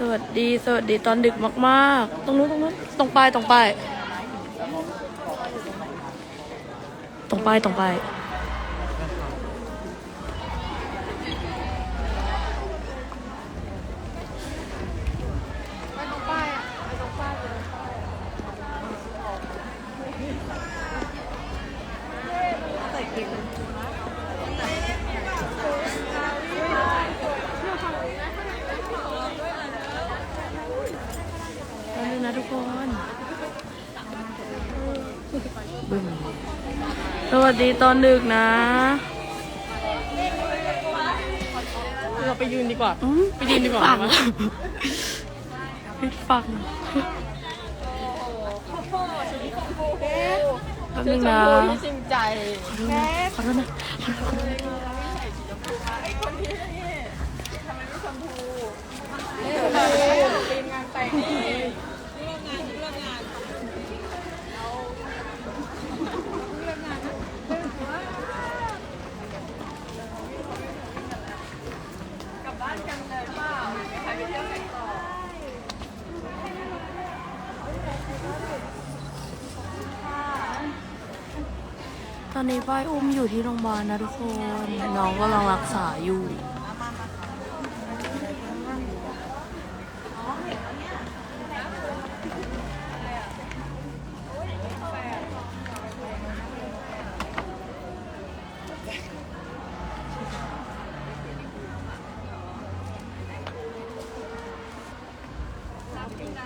สวัสดีสวัสดีตอนดึกมากๆ ตรงนู้นตรงนู้นตรงป้ายตรงป้ายตรงป้ายตรงป้ายแล้วนึงนะทุกคน บึ้มสวัสดีตอนดึกนะ เราไปยืนดีกว่าอืมไปยืนดีกว่าฟังไหมไม่ฟังแป๊บนึงนะที่จริงใจขอโทษนะขอโทษนะเป็นงานแต่งนี่ ตอนนี้ป้ายอุ้มอยู่ที่โรงพยาบาลนะทุกคน น้องกำลังรักษาอยู่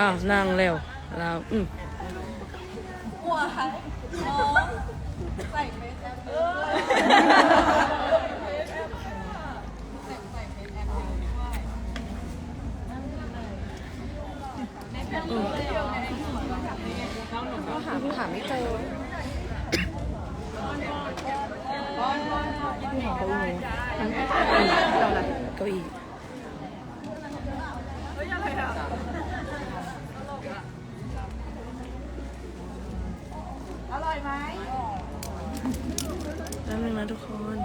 อออ้าวนั่งเร็วแล้วอืมอืมหาหาไม่เจอเก้าอี้อร่อยไหม แป๊บนึงนะทุกคน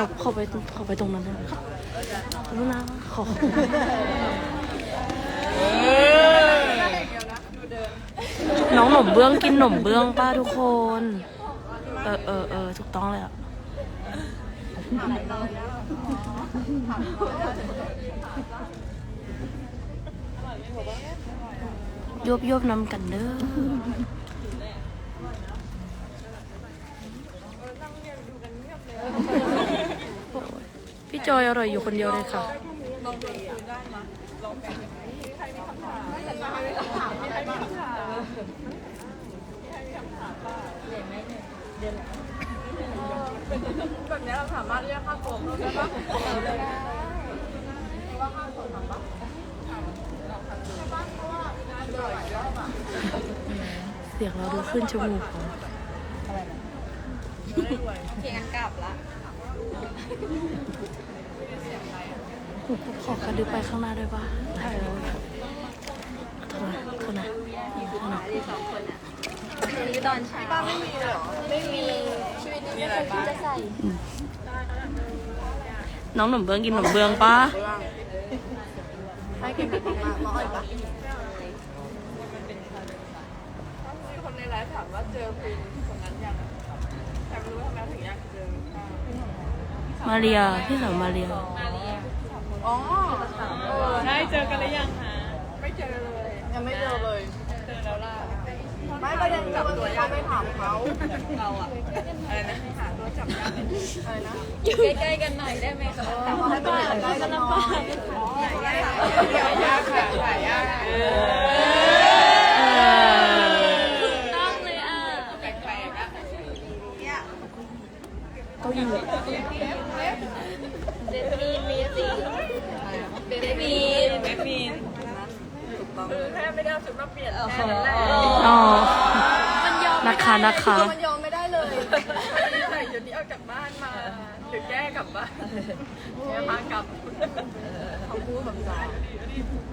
ขอขอไปขอไปตรงนั้นได้ไหมครับขอโทษนะขอน้องหนมเบื้องกินหนมเบื้องป้าทุกคน เออเออเออถูกต้องเลยอะยบยบนำกันเด้อ พี่จอยอร่อยอยู่คนเดียวเลยค่ะแบบนี้เราสามารถเรียกค่าตัวเพิ่มได้ปะเสียงเราดูขึ้นจมูกของเกียงกลับละ ขอกระดึบไปข้างหน้าด้วยป่ะได้แล้วโทษนะโทษนะโทษนะนี่ตอนเช้าบ้านไม่มีหรอ ไม่มี ชีวิตนี้ไม่เคยคิดจะใส่ น้องหนุ่มเบื้องกินหนุ่มเบื้องป้าให้กินแบบนี้มามาอ่อยปะมีคนในไลฟ์ถามว่าเจอคุณคนนั้นยังแต่ไม่รู้ทำไม มาเรียพี่สาวมาเรียอ๋อเออได้เจอกันหรือยังคะไม่เจอเลย ยังไม่เจอเลย เจอแล้วล่ะ ไม่ประเด็นจับตัวยังไม่ถามเขาเราอะอะไรนะหาตัวจับยากอะไรนะอยู่ใกล้ๆกันหน่อยได้ไหมคะแต่ว่าให้เป็นใกล้กันหน่อยหายากค่ะหายากค่ะหายากเออ ถูก ต้องเลยอะแปลกๆอะ เก้าอี้ เดมีนมีสิเบบีนเบบีนคือแค่ไม่ได้เอาชุดมาเปลี่ยนแค่นั้นแหละ อ๋อ มันยอม นะคะนะคะ มันยอมไม่ได้เลย ใส่ชุดนี้ออกจากบ้านมาหรือแก้กลับบ้านแก้พากลับ เขาพูดแบบนี้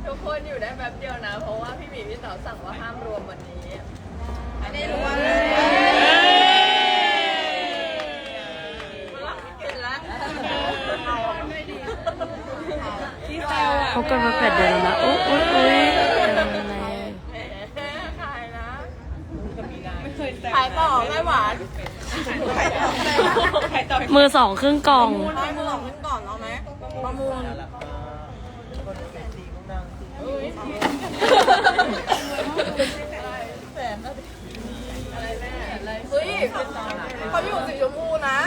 ทุกคนอยู่ได้แป๊บเดียวนะ เพราะว่าพี่หมีพี่เต๋า สั่งว่าห้ามรวมวันนี้ไม่ได้รว่าเละที่แซวเขากันมาแปดเดือนแล้วนะโอ้ยโอ้ยโอ้ยเป็นอะไรแหมขายนะไม่เคยแซวขายต่อไม่หวาน มือสองครึ่งกล่องมูลขึ้นก่อนเอาไหมประมูลเฮ้ยเขาอยู่สีชมพูนะ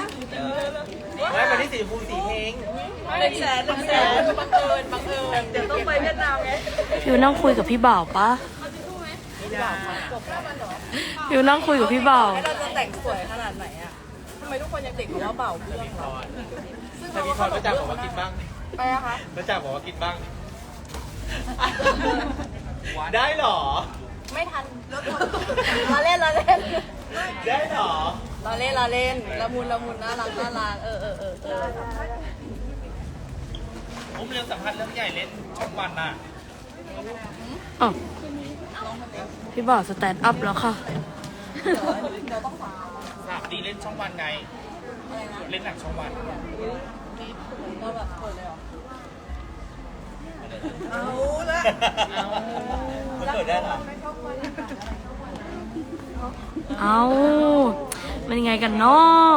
ไม่วันที่สีชมพูสีเพลงหนึ่งแสนหนึ่งแสนบังเอิญบังเอิญเดี๋ยวต้องไปเวียดนามไงฟิวนั่งคุยกับพี่บ่าวปะฟิวนั่งคุยกับพี่บ่าวเราจะแต่งสวยขนาดไหนอะทำไมทุกคนยังเด็กกว่าเบาเพื่อนเราซึ่งแต่มีคนก็จะบอกว่ากินบ้างไปอะคะก็จะบอกว่ากินบ้าง ได้เหรอ ไม่ทันเราเล่นเราเล่น ได้เหรอ เราเล่นเราเล่นละมุนละมุนน่ารักน่ารักเออเออเออเออผมเรื่องสัมภาษณ์เรื่องใหญ่เล่นช่องวันน่ะอ๋อพี่บ่าวสแตนด์อัพแล้วค่ะสามดีเล่นช่องวันไงเล่นหนังช่องวันเราแบบเปิดเลยเหรอเอาละมันเกิดได้เหรอเอา มันยังไงกันเนาะ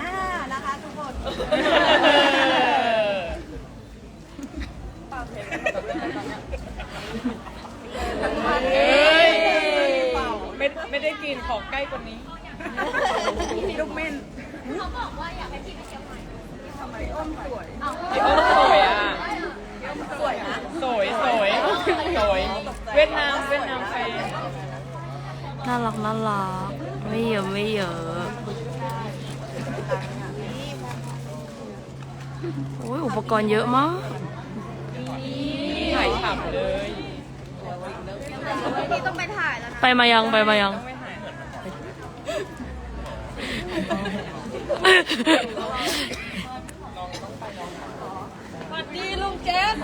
อ่านะคะทุกคนเอ้ยไม่ไม่ได้กินของใกล้กว่านี้ลูกเม่นเขาบอกว่าอยากให้พี่ไปเชียงใหม่ทำไมอ้อมสวยอ้อมสวยอะสวยนะสวยสวยสวย เวียดนามเวียดนามแฟนน่ารักน่ารักไม่เยอะไม่เยอะโอ้ยอุปกรณ์เยอะมากถ่ายฉ่ำเลยไปมายังไปมายังต้องไม่ถ่ายสวัสดีลุงเจส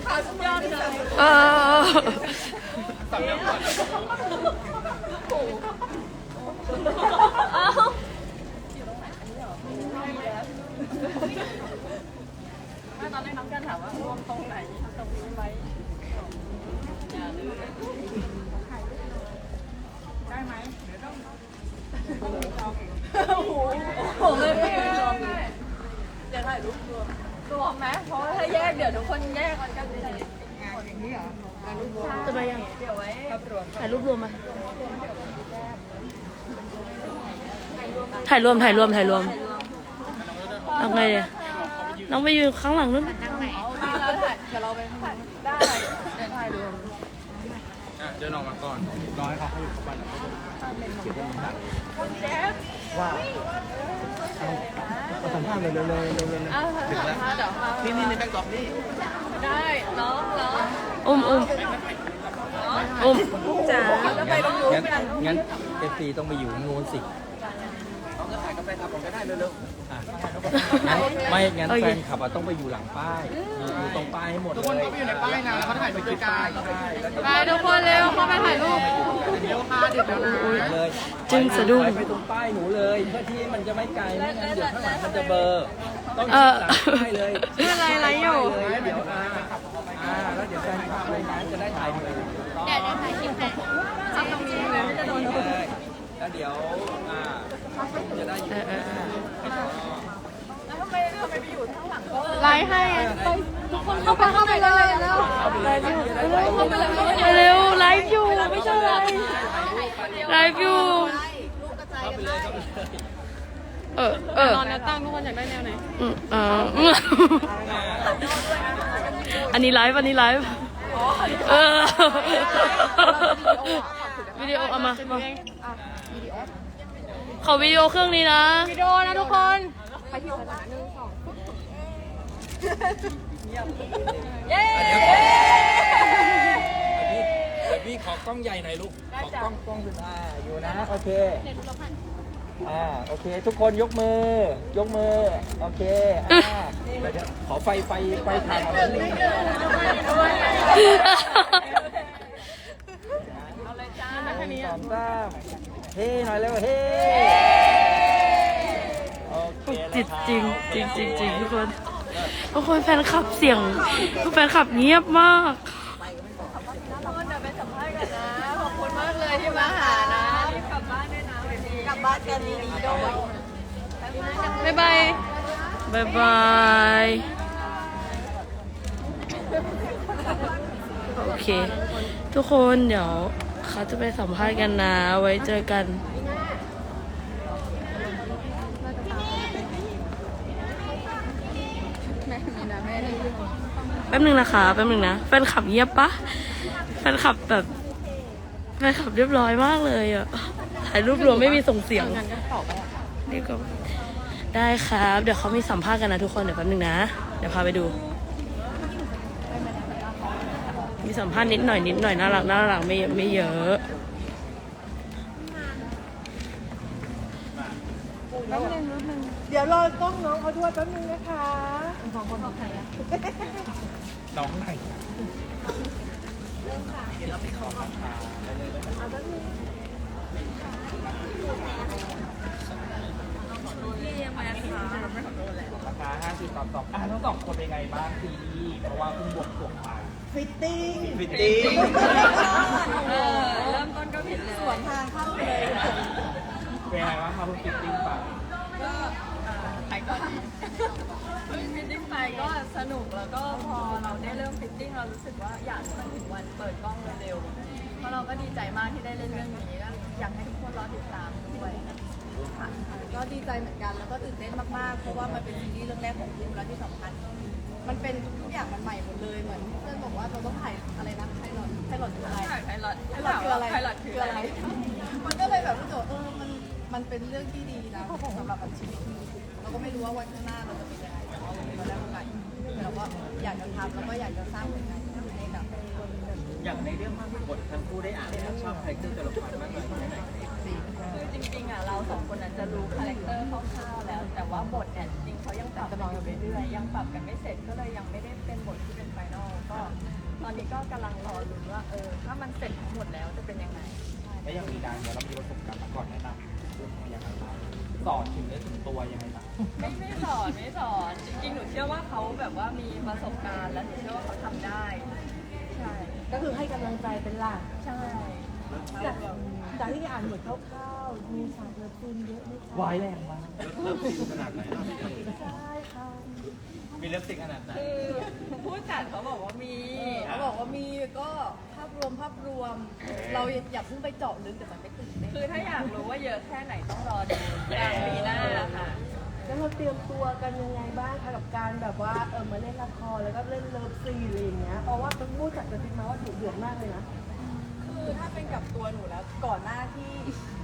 เจ็ดขาสุดยอดเลย เออ ตอนแรกน้องกันถามว่าร่วมตรงไหนตรงนี้ไหมได้ไหมเดี๋ยวต้องโอ้โหผมเลยไม่รวมเดี๋ยวถ่ายรูปรวมรวมไหมเพราะว่าถ้าแยกเดี๋ยวทุกคนแยกมันกันเลยงานอย่างนี้เหรอ จะไปยังเดี๋ยวไว้ครับรวมถ่ายรูปรวมมาถ่ายรวมถ่ายรวมถ่ายรวมเอาไงเนี่ยน้องไปอยู่ข้างหลังนู้นเอาแล้วถ่ายเดี๋ยวเราไปถ่ายได้เดี๋ยวถ่ายรวมอะเดินออกมาก่อนรอให้เขาเข้าอยู่เข้าไปแล้วว่าเอาสัมภาษณ์เลยเร็วๆเร็วๆเร็วๆเร็วอ้าวสัมภาษณ์เดี๋ยวมาๆนี่นี่ในแบงก์กอล์ฟนี่ได้น้องน้อง อุ้มอุ้มอุ้มจ๋าแล้วไปตรงนู้นงั้นกันงั้นเอฟซีต้องไปอยู่งูนสิเอาเงินถ่ายกับแฟนคลับผมก็ได้เร็วอะงั้นไม่งั้นแฟนขับอะต้องไปอยู่หลังป้ายอยู่ตรงป้ายให้หมดๆทุกคนเลยเขาไปอยู่ในป้ายนะเขาถ่ายไปด้วยกันไปทุกคนเร็วเข้าไปถ่ายรูปเดี๋ยวค่ะเดี๋ยวนะเลยจึงสะดุ้งไปไปตรงป้ายหนูเลยเพื่อที่มันจะไม่ไกลไม่งั้นเดี๋ยวข้างหลังมันจะเบลอร์ต้องเออยู่อหลังป้ายเลยชื่ออะไรไรอยู่ เลยเดี๋ยวอ่าอ่าอ่าแล้วเดี๋ยวแฟนคลับอะไรนะจะได้ถ่ายรูปต้องเดี๋ยวจะถ่ายคลิปให้ซับตรงนี้เลยจะโดนเลยแล้วเดี๋ยวอ่าจะได้อยู่เออเออเออไลฟ์ให้ทุกคนเข้าไปเข้าไปเลยแล้วไปเร็วไลฟ์อยู่ไม่ใช่ไลฟ์ไลฟ์อยู่ เออ เออ นอนแล้วตั้งทุกคนอยากได้แนวไหนอืมอ่าอืมอันนี้ไลฟ์อันนี้ไลฟ์เออวิดีโอเอามามาขอวิดีโอเครื่องนี้นะ วิดีโอนะทุกคนเดี๋ยวพี่ขอกล้องใหญ่หน่อยลูก ขอกล้องกล้องเป็นอ่าอยู่นะ โอเค อ่าโอเค ทุกคนยกมือ ยกมือ โอเคอ่าเดี๋ยวเดี๋ยวขอไฟไฟไฟถ่ายเอาไว้นิดนึงหนึ่งสองสามเฮ้หน่อยเร็วเฮ้โอเคจิตนะครับจริงจริงจริงจริงทุกคนทุกคนแฟนคลับเสียงแฟนคลับเงียบมาก ขอบคุณมากเลยที่มาหานะกลับบ้านด้วยนะกลั บบ้านกันดีๆด้วย บ๊ายบายบายบาย โอเค ทุกคนเดี๋ยวเขาจะไปสัมภาษณ์กันนะ ไว้เจอกัน แป๊บนึงนะคะแป๊บนึงนะ แฟนขับเงียบปะแฟนขับแบบแฟนขับเรียบร้อยมากเลยอะ ถ่ายรูปรวมไม่มีส่งเสียงนี่ก็ได้ครับ เดี๋ยวเขามีสัมภาษณ์กันนะทุกคน เดี๋ยวแป๊บนึงนะ เดี๋ยวพาไปดู มีสัมภาษณ์นิดหน่อยนิดหน่อยน่ารักน่ารักไม่ไม่เยอะเดี๋ยวรอกล้องน้องเขาด้วยแป๊บนึงนะคะน้องไหนราคา ห้าสิบต่อสองอะทั้งสองคนเป็นไงบ้างซีรีส์เพราะว่าเพิ่งบวกสรวงมาฟิตติ้งฟิตติ้งเริ่มต้นก็ผิดเลยสวนทางเข้าเลยเป็นไงบ้างคะเพิ่งฟิตติ้งไปไปก่อนฟิตติ้งไปก็สนุกแล้วก็พอเราได้เริ่มฟิตติ้งเรารู้สึกว่าอยากให้มันถึงวันเปิดกล้องเร็วๆเพราะเราก็ดีใจมากที่ได้เล่นเรื่องนี้แล้วอยากให้ทุกคน รอติดตามด้วยค่ะก็ดีใจเหมือนกันแล้วก็ตื่นเต้นมากๆ เพราะว่ามันเป็นซีรีส์เรื่องแรกของบูมแล้วที่สำคัญมันเป็นทุกอย่างมันใหม่หมดเลยเหมือนเพื่อนบอกว่าเราต้องถ่ายอะไรนะไพลอตไพลอตคืออะไรถ่ายไพลอตไพลอตคืออะไรไพลอตคืออะไร มันก็เลยแบบรู้สึกว่าเออมันมันเป็นเรื่องที่ดีนะสำหรับชีวิตเราก็ไม่รู้ว่าวันข้างหน้าเราจะเป็นยังไงแต่ว่าวันนี้เราได้โอกาสเราก็อยากจะทำแล้วก็อยากจะสร้างผลงานให้กับคนแบบอย่างในเรื่องภาพบททั้งคู่ได้อ่านแล้วชอบคาแรคเตอร์ตัวละครมากน้อยแค่ไหน คือจริงๆอะเราสองคนอาจจะรู้คาแรคเตอร์คร่าวๆแล้ว แต่ว่าบทเนี่ยจริงๆเขายังปรับกันอยู่เรื่อยๆยังปรับกันไม่เสร็จก็เลยยังไม่ได้เป็นบทที่เป็นไฟนอลก็ ตอนนี้ก็กำลังรอลุ้นว่าเออถ้ามันเสร็จทั้งหมดแล้วจะเป็นยังไงและยังมีดานเดี๋ยวเรามีประสบการณ์มาก่อนแนะนำเรื่องของยังไงบ้างสอนถึงเนื้อถึงตัวยังไงบ้างไม่ไม่สอนไม่สอนจริงๆหนูเชื่อว่าเขาแบบว่ามีประสบการณ์และหนูเชื่อว่าเขาทำได้ ใช่ก็คือให้กำลังใจเป็นหลักใช่จากจาก ที่อ่านบทคร่าวๆมีฉากเลิฟซีนเยอะไหมคะวายแรงมากใช่ค่ะมีเลิฟซิกขนาดไหน คือผู้จัดเขาบอกว่ามีเขาบอกว่ามีก็ภาพรวมภาพรวม เราอย่าเพิ่งไปเจาะลึกแต่มันไม่ตื่นเต้นคือถ้าอยากรู้ว่าเยอะแค่ไหนต้องรอดูกลางปีหน้าค่ะแล้วเราเตรียมตัวกันยังไงบ้างคะกับการแบบว่าเออมาเล่นละครแล้วก็เล่นเลิฟซีนอะไรอย่างเงี้ยเพราะว่าเป็นผู้จัดกระซิบมาว่าดุเดือดมากเลยนะ คือถ้าเป็นกับตัวหนูแล้วก่อนหน้าที่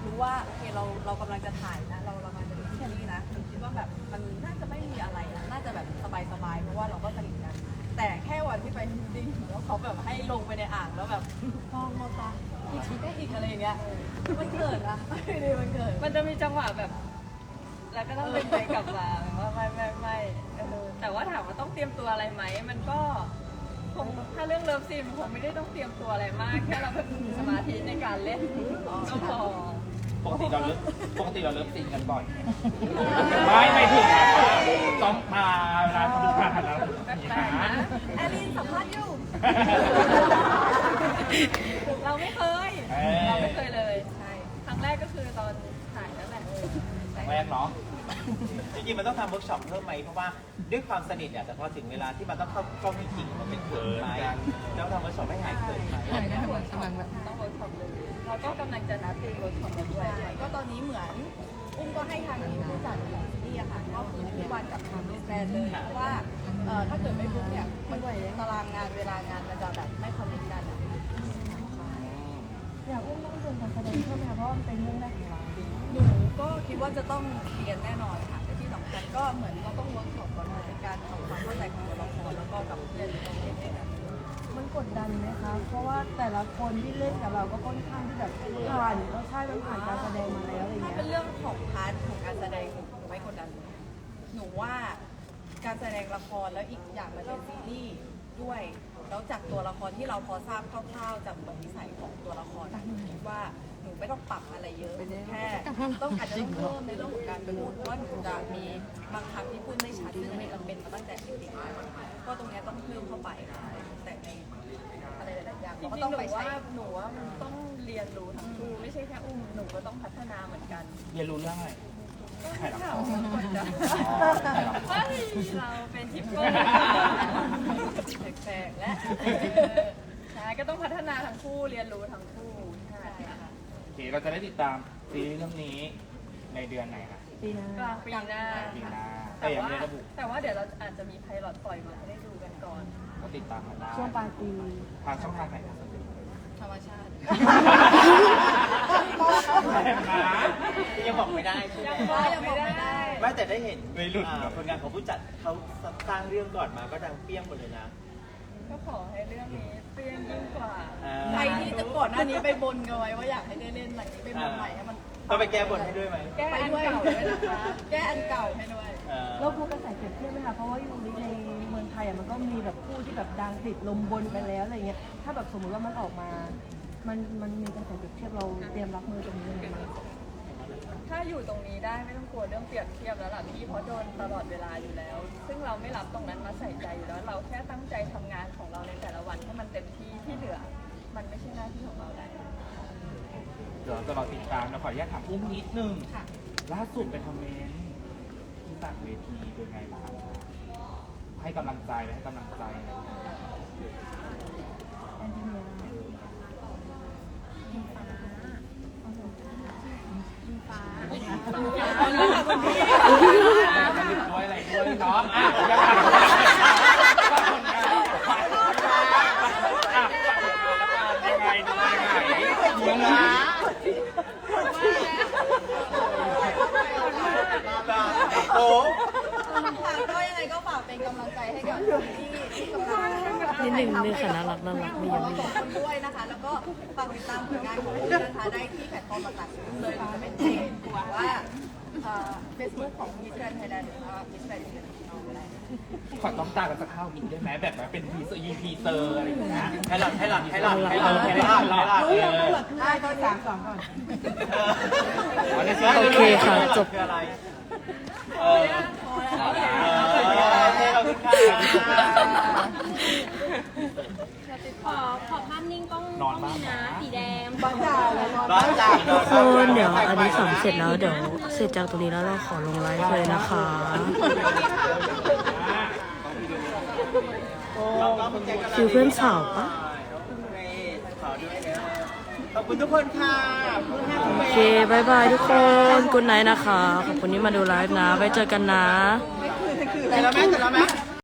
รู้ว่าโอเคเราเรากำลังจะถ่ายนะ เราเรากำลังจะที่นี่นะหนูคิดว่าแบบมันน่าจะไม่มีอะไรนะน่าจะแบบสบายๆเพราะว่าเราก็สนิทกันแต่แค่วันที่ไปจริงๆแล้วเขาแบบให้ลงไปในอ่างแล้วแบบมองมองตาอีกทีได้อีกอะไรอย่างเงี้ยมันเกิดอะไม่ได้มันเกิด มันจะมีจังหวะแบบ แล้วก็ต้องเป็นไปกลับมาว่าไม่ไม่ไม่เออแต่ว่าถามว่าต้องเตรียมตัวอะไรไหมมันก็ คงถ้าเรื่องเลิฟซีนคงไม่ได้ต้องเตรียมตัวอะไรมาก แค่เราแบบมีสมาธิในการเล่นก็พอ ปกติเราเลิฟปกติเราเลิฟซิงกันบ่อยไม่ไม่ถึงต้องมาเวลาทำผ่านแล้วแปลกๆนะ แอลินสัมภาษณ์อยู่ เราไม่เคย เราไม่เคยเลย ใช่ ครั้งแรกก็คือตอนถ่ายนั่นแหละครั้งแรกเนาะ จริงๆมันต้องทำเวิร์กช็อปเพิ่มไหมเพราะว่าด้วยความสนิทเนี่ยแต่พอถึงเวลาที่มันต้องเข้ากล้องจริงๆมันเป็นเขินไหมแล้วทำเวิร์กช็อปให้หายเขินไหมต้องเวิร์กช็อปต้องเวิร์กช็อปเลยเราก็กำลังจะนัดตีเวิร์กช็อปกันด้วยก็ตอนนี้เหมือนอุ้มก็ให้ทางทีมผู้จัดของซีรีส์อะค่ะก็คือทุกวันกับทางแกรนเลยเพราะว่าถ้าเกิดไม่บุ๊กเนี่ยมันตารางงานเวลางานมันจะแบบไม่คอมมิตกันอะอยากอุ้มต้องเรียนการแสดงเพิ่มไหมคะเพราะมันเป็นเรื่องแรก คิดว่าจะต้องเรียนแน่นอนค่ะแต่ที่สำคัญก็เหมือนเราต้องเวิร์กช็อปก่อนในการทำความเข้าใจของตัวละครแล้วก็กับเพื่อนตรงนี้ด้วยกันมันกดดันไหมคะ เพราะว่าแต่ละคนที่เล่นกับเราก็ค่อนข้างที่แบบผ่านก็ใช่มันผ่านการแสดงมาแล้วอะไรถ้าเงี้เป็นยเรื่องของพาร์ทของการแสดงหนูไม่กดดันเลยหนูว่าการแสดงละครแล้วอีกอย่างมันเป็นซีรีส์ด้วย แล้วจากตัวละครที่เราพอทราบคร่าวๆจากบทนิสัยของตัวละครอะหนูคิดว่าห นูไม่ต้องปรับอะไรเยอะแค่ต้องอาจจะต้องเพิ่มในเรื่องของการพูดเพราะว่าหนูจะมีบางคำที่พูดไม่ชัดซึ่งมันเป็นมาตั้งแต่เด็กๆแล้วก็ตรงเนี้ยต้องเพิ่มเข้าไปแต่ในอะไรหลายๆอย่างจริเรางๆก็ต้องหนูไปใช้ว่าหนูว่ามันต้องเรียนรู้ทั้งคู่ไม่ใช่แค่อุ้มหนูก็ต้องพัฒนาเหมือนกันเรียนรู้เรื่องอะไรถ่ายละครเราเป็นคนจะอ๋อถ่ายละครเฮ้ยเราเป็นทิปโก้แปลกๆและใช่ก็ต้องพัฒนาทั้งคู่เรียนรู้ทั้งคู่ใช่ค่ะโอ เคเราจะได้ติดตามซีรีส์เรื่องนี้ในเดือนไหนคะปีหน้ากลางปีหน้าปีหน้าแต่แต่ยังว่าไม่ได้ระบุแต่ว่าเดี๋ยวเราอาจจะมีไพลอตปล่อยมาให้ได้ดูกันก่อนก็ติดตามกันได้ช่วงปลายปี ทางช่องทางไหนนะธรรมชาติ ยังบอกไม่ได้ใช่ไหมยังบอกไม่ได้ ไม่แต่ได้เห็นไม่หลุดอ่าผลงานของผู้จัดเขาสร้างเรื่องก่อนมาก็ดังเปี้ยงหมดเลยนะ ก็ขอให้เรื่องนี้เปรี้ยงยิ่งกว่าอ่า ใครที่จะก่อนหน้านี้ไปบนกันไว้ว่าอยากให้ได้เล่นหลังนี้ไปบนใหม่ให้มันต้องไปแก้บทให้ด้วยไหมแก้ไปอันด้วยเก่าด้วยนะคะแก้อันเก่าให้ด้วย เอ่อเรากลัวกระแสเปรียบเทียบไหมคะเพราะว่าอยู่ในเมืองไทยอะมันก็มีแบบคู่ที่แบบดังติดลมบนไปแล้วอะไรเงี้ย ถ้าแบบสมมติว่ามันออกมา มันมันมีกระแสเปรียบเทียบเราเตรียมรับมือตรงนี้ยังไงบ้าง ถ้าอยู่ตรงนี้ได้ไม่ต้องกลัวเรื่องเปรียบเทียบแล้วล่ะพี่เพราะโดนตลอดเวลาอยู่แล้ว ซึ่งเราไม่รับตรงนั้นมาใส่ใจอยู่แล้วเราแค่ตั้งใจทำงานของเราในแต่ละวันให้มันเต็มที่ที่เหลือ มันไม่ใช่หน้าที่ของเราแล้ว เดี๋ยวจะรอติดตามนะขออนุญาตถามอุ้มนิดนึงค่ะ ล่าสุดไปคอมเมนต์ที่ต่างเวทีเป็นไงบ้างให้กำลังใจและให้กำลังใจไรอย่างเงี้ย ด้วยอะไรด้วยนาะอะยังไงฝากผลงานอะฝากผลงานแล้วกันยังไงยังไงยังไงโอ้ค่ะก็ยังไงก็ฝากเป็นกำลังใจให้กับที่ที่กำลังนิดหนึ่งเลยค่ะน่ารักน่ารักม่เยอะไม่เยขออะบคุณด้วยนะคะ แล้วก็ฝากติดตามผลงานของคุณนะคะได้ที่แพลตฟอร์มหลักๆเลยจะเป็นเพจหรือ ว่าเฟซบุ๊กของมิสแกรนไทยแลนด์หรือว่ามิสแกรนด์เตอร์เนชั่นแนลก็ได้ขอต้องตากันสักข้าวอีกได้ไหมแบบว่าเป็นทีเซอร์ยีทีเซอร์อะไรอย่างเงี้ยให้หลับให้หลับให้หลับให้หลับให้หลับให้หลับรู้ยังว่หลักได้ก็สามสองก่อนโอเคค่ะจบคืออะไรเออให้เราขึ้นข้างขอขอภาพนิ่งกล้องนอนบ้างนะสีแดง ทุกคนเดี๋ยวอันนี้สอนเสร็จแล้วเดี๋ยวเสร็จจากตรงนี้แล้วเราขอลงไลฟ์เลยนะคะฟิลเพื่อนสาวปะขอด้วยนะขอบคุณทุกคนค่ะเพื่อนให้โอเคบายบายทุกคนกุนไนนะคะ ขอบคุณที่มาดูไลฟ์นะ ไว้เจอกันนะแต่ละแม่แต่ละแม่